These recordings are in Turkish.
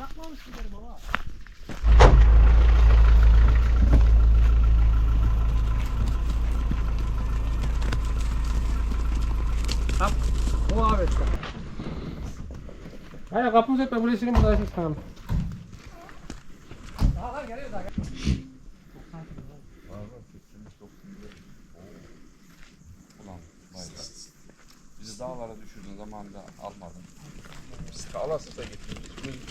Bakmamış giderim baba. Kap. O abi. Hayır kapımız etme buraya silin burada geliyor vay be. Bizi dağlara düşürdüğün zamanında almadın. Alasın da gittin.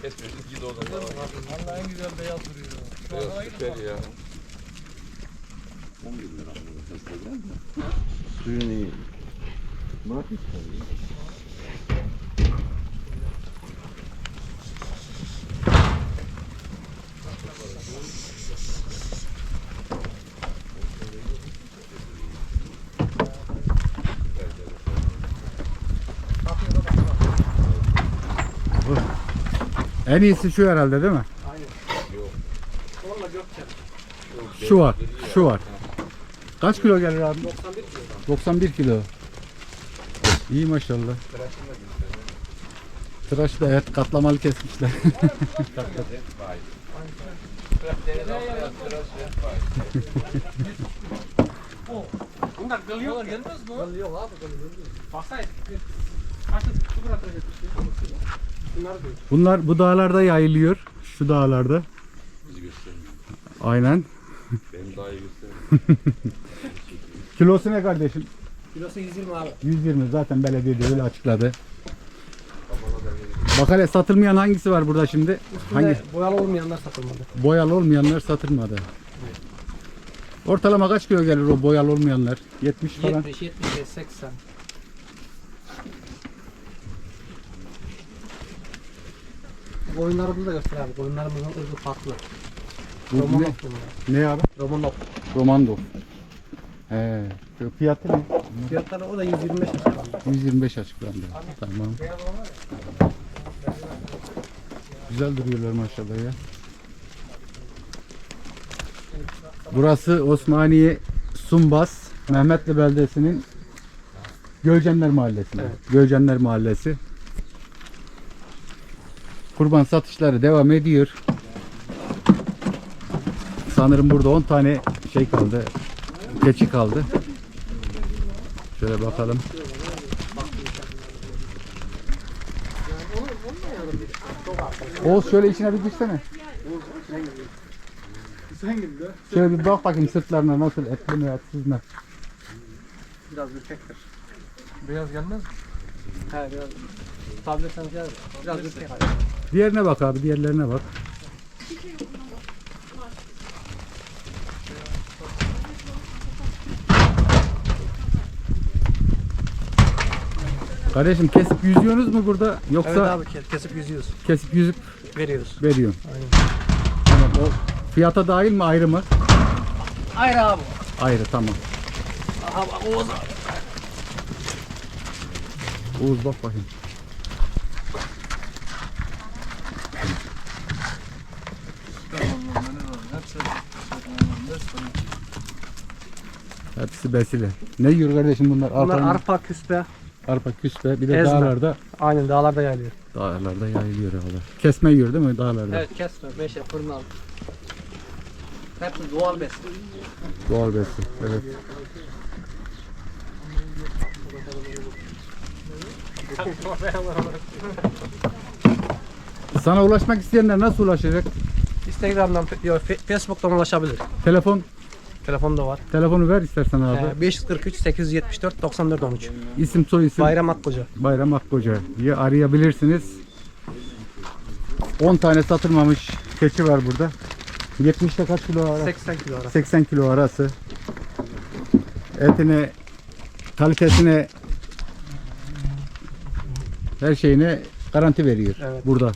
Kesmedin. Gidi o zaman. Vallahi en güzel beyaz duruyor. Beyaz süper ya. 11 lira bu sesle geldi. Suyun iyi. Murat istiyor. En iyisi şu herhalde değil mi? Onunla Gökçen. Şu var. Şu var. Kaç kilo gelir abi? 91 kilo. 91 kilo. İyi maşallah. Tıraş da evet katlamalı kesmişler. Bunlar gıl yok. gelmez mi? Gıl yok abi yok. Baksana. Bunlar bu dağlarda yayılıyor. Şu dağlarda. Bizi göstermiyor. Aynen. Benim daha iyi göstermiyor. Kilosu ne kardeşim? Kilosu 120 abi. 120 zaten belediye de öyle açıkladı. Bak hele satılmayan hangisi var burada şimdi? Hangi? Hangi? Boyalı olmayanlar satılmadı. Boyalı olmayanlar satılmadı. Ortalama kaç kilo gelir o boyalı olmayanlar? 70 falan. 70, 75, 80. Koyunlarımızı da göster abi. Koyunlarımızın ırkı farklı. Bu ne, Romanov bunlar. ne abi? Romanov. Romando. He. Fiyatı ne? Fiyatları o da 125 lira. 125 açıklandı. Tamam. Güzel duruyorlar maşallah ya. Burası Osmaniye Sumbas Mehmetli beldesinin Gölcenler Mahallesi. Gölcenler Mahallesi. Kurban satışları devam ediyor. Sanırım burada 10 tane şey kaldı. Keçi kaldı. Şöyle bakalım. Oğuz şöyle içine bir girsene. Şöyle bir bak bakayım sırtlarına nasıl etli mi etsiz mi? Biraz ürkektir. Beyaz gelmez mi? He biraz. Tablet sen şey Biraz ürkek. Diğerine bak abi diğerlerine bak. Kardeşim kesip yüzüyorsunuz mu burada yoksa Evet abi ke- kesip yüzüyoruz. kesip yüzüp Veriyoruz. veriyorsun? Aynen. Tamam o fiyata dahil mi ayrı mı? Hayır abi. Ayrı tamam. Aha bak Oğuz abi. Oğuz bak bakayım. Hepsi besile. Ne yiyor kardeşim bunlar? Bunlar Arpa, arpa, küspe. arpa küspe. Bir de Ezme. dağlarda Aynen dağlarda yayılıyor. dağlarda yayılıyor ağlar. Kesme yiyor değil mi dağlarda? Evet kesme, meşe, fırnal. Hepsi doğal besin. Doğal besi. Evet. Sana ulaşmak isteyenler nasıl ulaşacak? Instagram'dan, yok, Facebook'tan ulaşabilir. Telefon, Telefon da var. telefonu ver istersen abi. Ee, 543 874 94 13. İsim soy isim. Bayram Akkoca. Bayram Akkoca diye arayabilirsiniz. 10 tane satılmamış keçi var burada. 70'te kaç kilo arası? 80 kilo arası. 80 kilo arası. Etine, kalitesine, her şeyine garanti veriyor Evet. burada.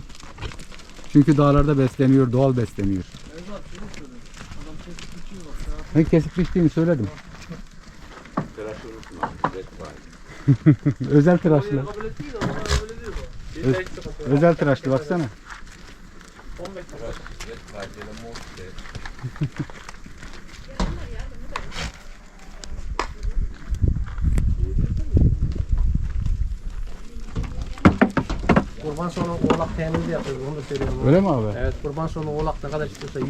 Çünkü dağlarda besleniyor, doğal besleniyor. Ben kesip biçtiğini söyledim. Tıraş Buy. Özel tıraşlı. Özel tıraşlı baksana. Tıraş. Kurban sonu oğlak temini de yapıyoruz onu da söylüyorum. Öyle mi abi? Evet kurban sonu oğlak ne kadar istiyorsa 100-200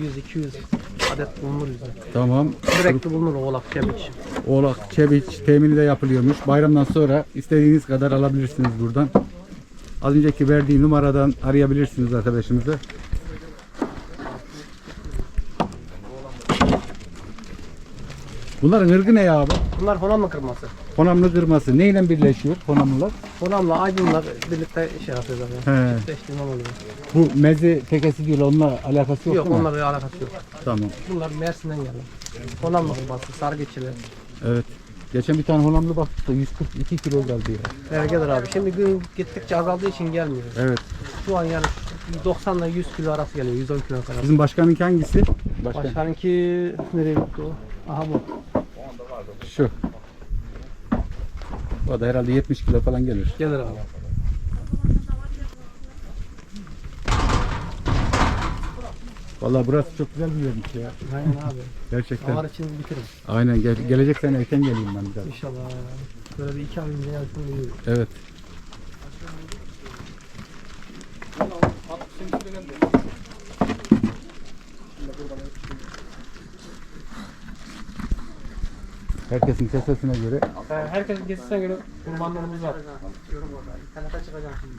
adet bulunur bizde. Tamam. Sürekli bulunur oğlak kemik. Oğlak, çebiç temini de yapılıyormuş. Bayramdan sonra istediğiniz kadar alabilirsiniz buradan. Az önceki verdiği numaradan arayabilirsiniz arkadaşımızı. Bunların ırgı ne ya abi? Bunlar honamla kırması. Honamlı kırması. Neyle birleşiyor honamlılar? Honamla aydınlar birlikte şey yapıyorlar yani. He. Oluyor. Bu meze tekesi diyor onunla alakası yok, Yok değil mi? onlarla alakası yok. Tamam. Bunlar Mersin'den geldi. Honamla kırması, sarı geçili. Evet. Geçen bir tane honamlı baktık da 142 kilo geldi ya. Ergedir abi. Şimdi gün gittikçe azaldığı için gelmiyor. Evet. Şu an yani 90 ile 100 kilo arası geliyor. 110 kilo kadar. Bizim başkanınki hangisi? Başkan. Başkanınki nereye gitti o? Aha bu. Şu. O da herhalde 70 kilo falan gelir. Gelir abi. Vallahi burası çok güzel bir yermiş ya. Aynen abi. Gerçekten. Davar için bitirin. Aynen gel- gelecek sene erken geleyim ben biraz. İnşallah. Böyle bir iki ay önce yarısını yiyoruz. Evet. Herkesin kesesine göre Herkesin kesesine göre kurbanlarımız var. İnternete çıkacağım şimdi.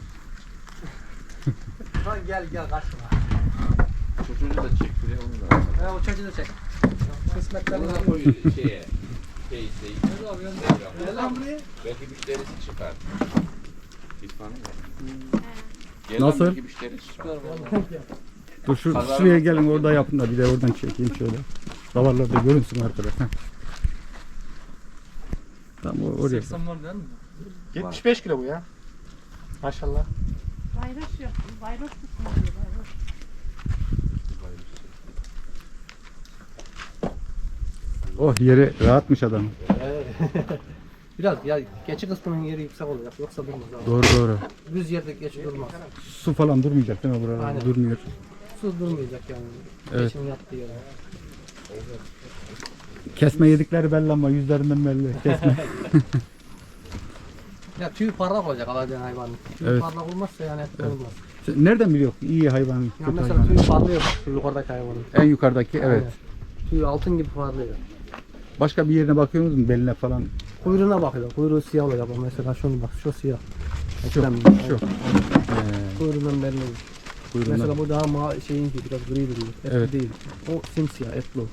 Lan gel gel kaçma. Çocuğunu da çek buraya onu da. Ya o çocuğu da çek. Kısmetlerini Onu da koy şeye. Şey. Gel lan buraya. Belki müşterisi çıkar. İrfan mı? Gel Nasıl? Belki müşterisi çıkar. Dur şu, şuraya gelin orada yapın da bir de oradan çekeyim şöyle. Davarlarda görünsün arkadaş. Tamam o- oraya. 80 var değil mi? 75 kilo bu ya. Maşallah. Bayraş yok. Bayraş tutmuyor. Bayraş. Oh yeri rahatmış adam. Biraz ya geçi kısmının yeri yüksek olacak yoksa durmaz abi. Doğru doğru. Düz yerde geçi durmaz. Su falan durmayacak değil mi buralarda? Aynen. Durmuyor. Su durmayacak yani. Evet. Geçinin yattığı yere. Kesme yedikleri belli ama yüzlerinden belli. Kesme. Ya tüy parlak olacak alacağın hayvanın. Tüy Evet. parlak olmazsa yani et olmaz. Sen Nereden biliyor iyi hayvan, Ya kötü mesela hayvan? tüy parlıyor bak şu yukarıdaki hayvanın. En yukarıdaki evet. Aynen. Tüy altın gibi parlıyor. Başka bir yerine bakıyor musun beline falan? Kuyruğuna bakıyor. Kuyruğu siyah olacak bak mesela şunu bak şu siyah. Şu, Ekrem, şu. evet. Ee, Kuyruğundan belli olur. kuyruğundan. Mesela bu daha ma şeyin gibi biraz gri duruyor. Etli Evet. değil. O simsiyah etli o.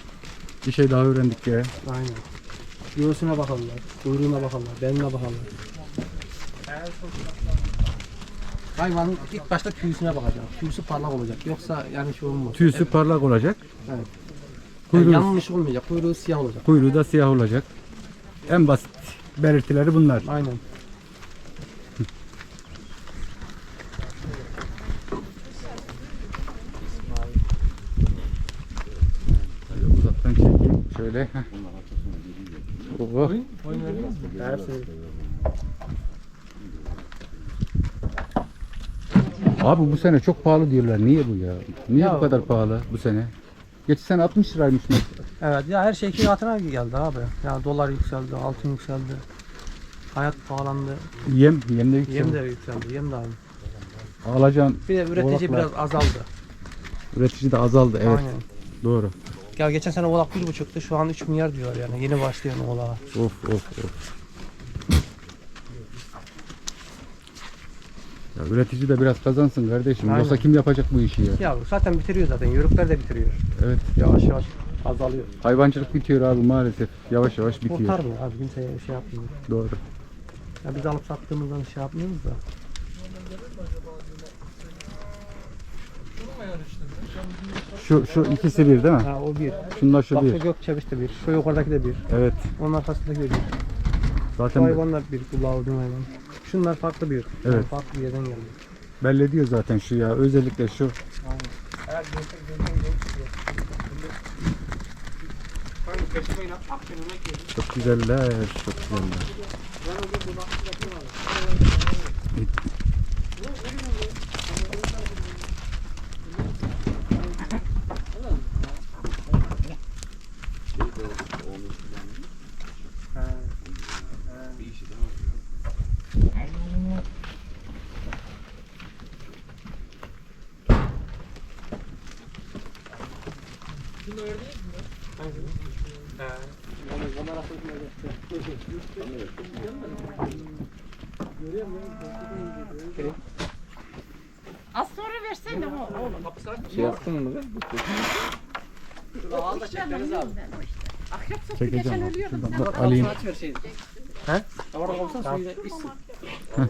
Bir şey daha öğrendik ya. Aynen. Göğsüne bakarlar, kuyruğuna bakarlar, beline bakarlar. Hayvanın ilk başta tüysüne bakacak. Tüysü parlak olacak. Yoksa yani şey olmaz. Tüysü parlak olacak. Evet. Kuyruğu, Yani yanlış olmayacak. Kuyruğu siyah olacak. kuyruğu da siyah olacak. En basit belirtileri bunlar. Aynen. Şöyle. Oh. Hepsi. Abi bu sene çok pahalı diyorlar. Niye bu ya? Niye Ya- bu kadar pahalı bu sene? Geçen sene 60 liraymış mı? Evet ya her şey iki katına geldi abi. Yani dolar yükseldi, altın yükseldi. Hayat pahalandı. Yem, yem de yükseldi. Yem de yükseldi. Yem de aynı. Alacağın Bir de üretici Oğlaklar. biraz azaldı. üretici de azaldı. Evet. Aynen. Doğru. Ya geçen sene oğlak bir buçuktu. Şu an 3 milyar diyor yani. Yeni başlayan oğlağa. Of of of. Ya üretici de biraz kazansın kardeşim. Aynen. Yoksa kim yapacak bu işi ya? Ya zaten bitiriyor zaten. Yörükler de bitiriyor. Evet. Yavaş yavaş azalıyor. Hayvancılık bitiyor abi maalesef. Yavaş yavaş bitiyor. Kurtarmıyor abi kimseye şey yapmıyor. Doğru. Ya biz alıp sattığımızdan şey yapmıyoruz da. Şu şu ikisi bir değil mi? Ha o bir. Şunlar şu Bak bir. şu Gökçebiş de bir. Şu yukarıdaki de bir. Evet. Onun arkasındaki de bir. Şu Zaten hayvan da bir. Bu lavudun hayvan. Şunlar farklı bir. Yani Evet. farklı bir yerden geldi. belli ediyor zaten şu ya. Özellikle şu. Eğer görsek görsek Çok güzeller. Çok güzeller. Şunu değil mi? Hangisini? He. Yani kamera sözüne geçti. Görüyor musun? Az sonra versene o oğlum. Şey yaptın mı lan? Doğal da çekeriz abi. Akrep Çekeceğim geçen ölüyordum. Alayım. He? Orada olsan suyla içsin. Abi